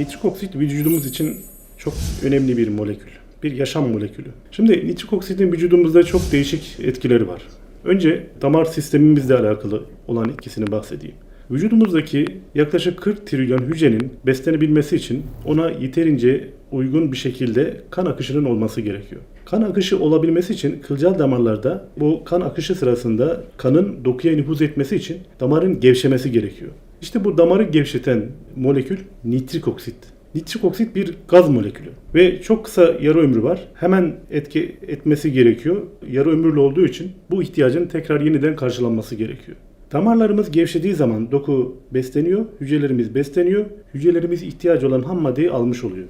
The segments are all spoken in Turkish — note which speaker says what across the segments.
Speaker 1: Nitrik oksit vücudumuz için çok önemli bir molekül. Bir yaşam molekülü. Şimdi nitrik oksitin vücudumuzda çok değişik etkileri var. Önce damar sistemimizle alakalı olan etkisini bahsedeyim. Vücudumuzdaki yaklaşık 40 trilyon hücrenin beslenebilmesi için ona yeterince uygun bir şekilde kan akışının olması gerekiyor. Kan akışı olabilmesi için kılcal damarlarda bu kan akışı sırasında kanın dokuya nüfuz etmesi için damarın gevşemesi gerekiyor. İşte bu damarı gevşeten molekül nitrik oksit. Nitrik oksit bir gaz molekülü ve çok kısa yarı ömrü var. Hemen etki etmesi gerekiyor. Yarı ömürlü olduğu için bu ihtiyacın tekrar yeniden karşılanması gerekiyor. Damarlarımız gevşediği zaman doku besleniyor, hücrelerimiz besleniyor, hücrelerimiz ihtiyacı olan ham maddeyi almış oluyor.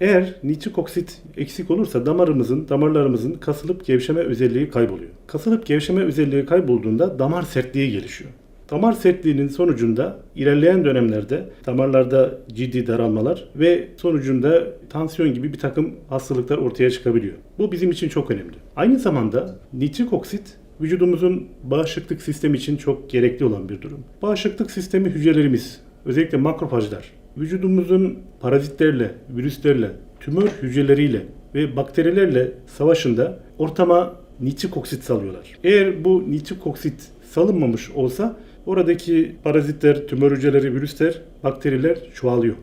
Speaker 1: Eğer nitrik oksit eksik olursa damarımızın, damarlarımızın kasılıp gevşeme özelliği kayboluyor. Kasılıp gevşeme özelliği kaybolduğunda damar sertliği gelişiyor. Damar sertliğinin sonucunda ilerleyen dönemlerde damarlarda ciddi daralmalar ve sonucunda tansiyon gibi bir takım hastalıklar ortaya çıkabiliyor. Bu bizim için çok önemli. Aynı zamanda nitrik oksit vücudumuzun bağışıklık sistemi için çok gerekli olan bir durum. Bağışıklık sistemi hücrelerimiz, özellikle makrofajlar, vücudumuzun parazitlerle, virüslerle, tümör hücreleriyle ve bakterilerle savaşında ortama nitrik oksit salıyorlar. Eğer bu nitrik oksit salınmamış olsa oradaki parazitler, tümör hücreleri, virüsler, bakteriler çoğalıyor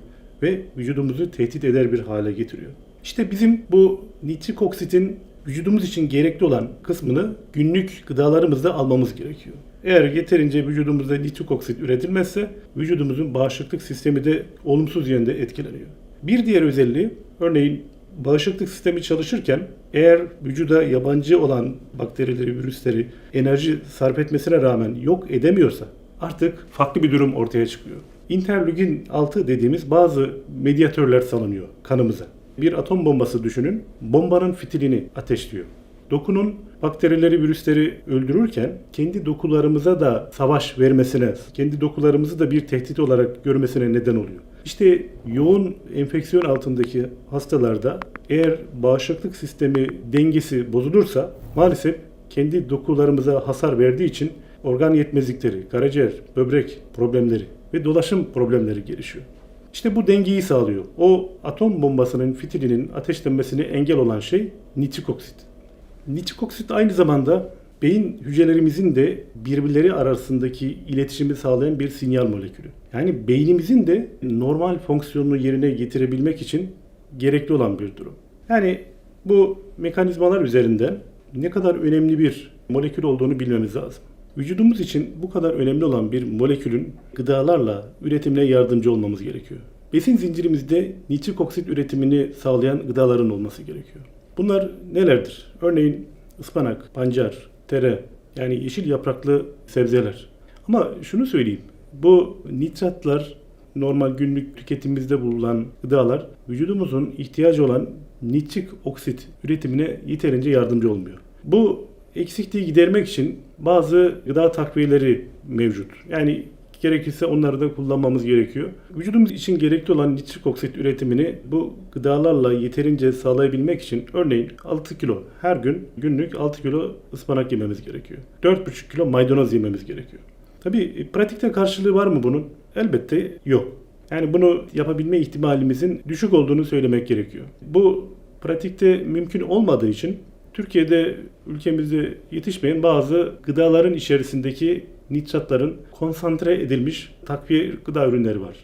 Speaker 1: ve vücudumuzu tehdit eder bir hale getiriyor. İşte bizim bu nitrik oksitin vücudumuz için gerekli olan kısmını günlük gıdalarımızda almamız gerekiyor. Eğer yeterince vücudumuzda nitrik oksit üretilmezse vücudumuzun bağışıklık sistemi de olumsuz yönde etkileniyor. Bir diğer özelliği örneğin bağışıklık sistemi çalışırken eğer vücuda yabancı olan bakterileri, virüsleri enerji sarf etmesine rağmen yok edemiyorsa artık farklı bir durum ortaya çıkıyor. Interleukin 6 dediğimiz bazı medyatörler salınıyor kanımıza. Bir atom bombası düşünün, bombanın fitilini ateşliyor. Dokunun bakterileri, virüsleri öldürürken kendi dokularımıza da savaş vermesine, kendi dokularımızı da bir tehdit olarak görmesine neden oluyor. İşte yoğun enfeksiyon altındaki hastalarda eğer bağışıklık sistemi dengesi bozulursa maalesef kendi dokularımıza hasar verdiği için organ yetmezlikleri, karaciğer, böbrek problemleri ve dolaşım problemleri gelişiyor. İşte bu dengeyi sağlıyor. O atom bombasının fitilinin ateşlenmesine engel olan şey nitrik oksit. Nitrik oksit aynı zamanda beyin hücrelerimizin de birbirleri arasındaki iletişimi sağlayan bir sinyal molekülü. Yani beynimizin de normal fonksiyonunu yerine getirebilmek için gerekli olan bir durum. Yani bu mekanizmalar üzerinden ne kadar önemli bir molekül olduğunu bilmemiz lazım. Vücudumuz için bu kadar önemli olan bir molekülün gıdalarla üretimine yardımcı olmamız gerekiyor. Besin zincirimizde nitrik oksit üretimini sağlayan gıdaların olması gerekiyor. Bunlar nelerdir? Örneğin ıspanak, pancar, tere yani yeşil yapraklı sebzeler. Ama şunu söyleyeyim. Bu nitratlar normal günlük tüketimimizde bulunan gıdalar vücudumuzun ihtiyacı olan nitrik oksit üretimine yeterince yardımcı olmuyor. Bu eksikliği gidermek için bazı gıda takviyeleri mevcut. Yani gerekirse onları da kullanmamız gerekiyor. Vücudumuz için gerekli olan nitrik oksit üretimini bu gıdalarla yeterince sağlayabilmek için örneğin 6 kilo her gün günlük 6 kilo ıspanak yememiz gerekiyor. 4,5 kilo maydanoz yememiz gerekiyor. Tabii pratikte karşılığı var mı bunun? Elbette yok. Yani bunu yapabilme ihtimalimizin düşük olduğunu söylemek gerekiyor. Bu pratikte mümkün olmadığı için Türkiye'de ülkemizde yetişmeyen bazı gıdaların içerisindeki nitratların konsantre edilmiş takviye gıda ürünleri var.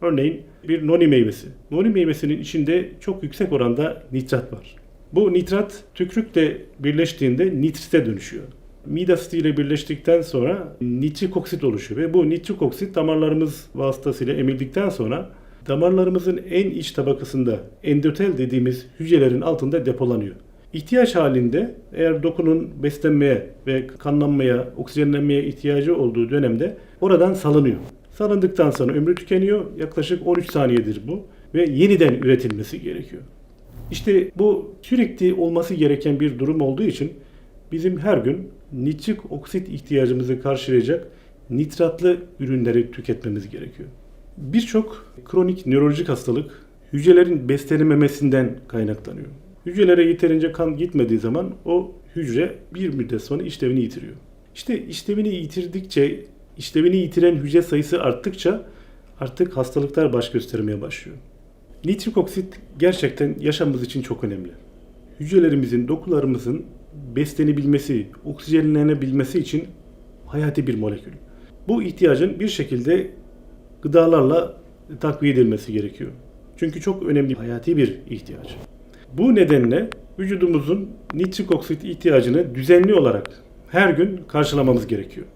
Speaker 1: Örneğin bir noni meyvesi. Noni meyvesinin içinde çok yüksek oranda nitrat var. Bu nitrat tükrükle birleştiğinde nitrite dönüşüyor. Mide asitiyle birleştikten sonra nitrik oksit oluşuyor ve bu nitrik oksit damarlarımız vasıtasıyla emildikten sonra damarlarımızın en iç tabakasında endotel dediğimiz hücrelerin altında depolanıyor. İhtiyaç halinde eğer dokunun beslenmeye ve kanlanmaya, oksijenlenmeye ihtiyacı olduğu dönemde oradan salınıyor. Salındıktan sonra ömrü tükeniyor. Yaklaşık 13 saniyedir bu ve yeniden üretilmesi gerekiyor. İşte bu sürekli olması gereken bir durum olduğu için bizim her gün nitrik oksit ihtiyacımızı karşılayacak nitratlı ürünleri tüketmemiz gerekiyor. Birçok kronik nörolojik hastalık hücrelerin beslenememesinden kaynaklanıyor. Hücrelere yeterince kan gitmediği zaman o hücre bir müddet sonra işlevini yitiriyor. İşte işlevini yitirdikçe, işlevini yitiren hücre sayısı arttıkça artık hastalıklar baş göstermeye başlıyor. Nitrik oksit gerçekten yaşamımız için çok önemli. Hücrelerimizin, dokularımızın beslenebilmesi, oksijenlenebilmesi için hayati bir molekül. Bu ihtiyacın bir şekilde gıdalarla takviye edilmesi gerekiyor. Çünkü çok önemli, hayati bir ihtiyaç. Bu nedenle vücudumuzun nitrik oksit ihtiyacını düzenli olarak her gün karşılamamız gerekiyor.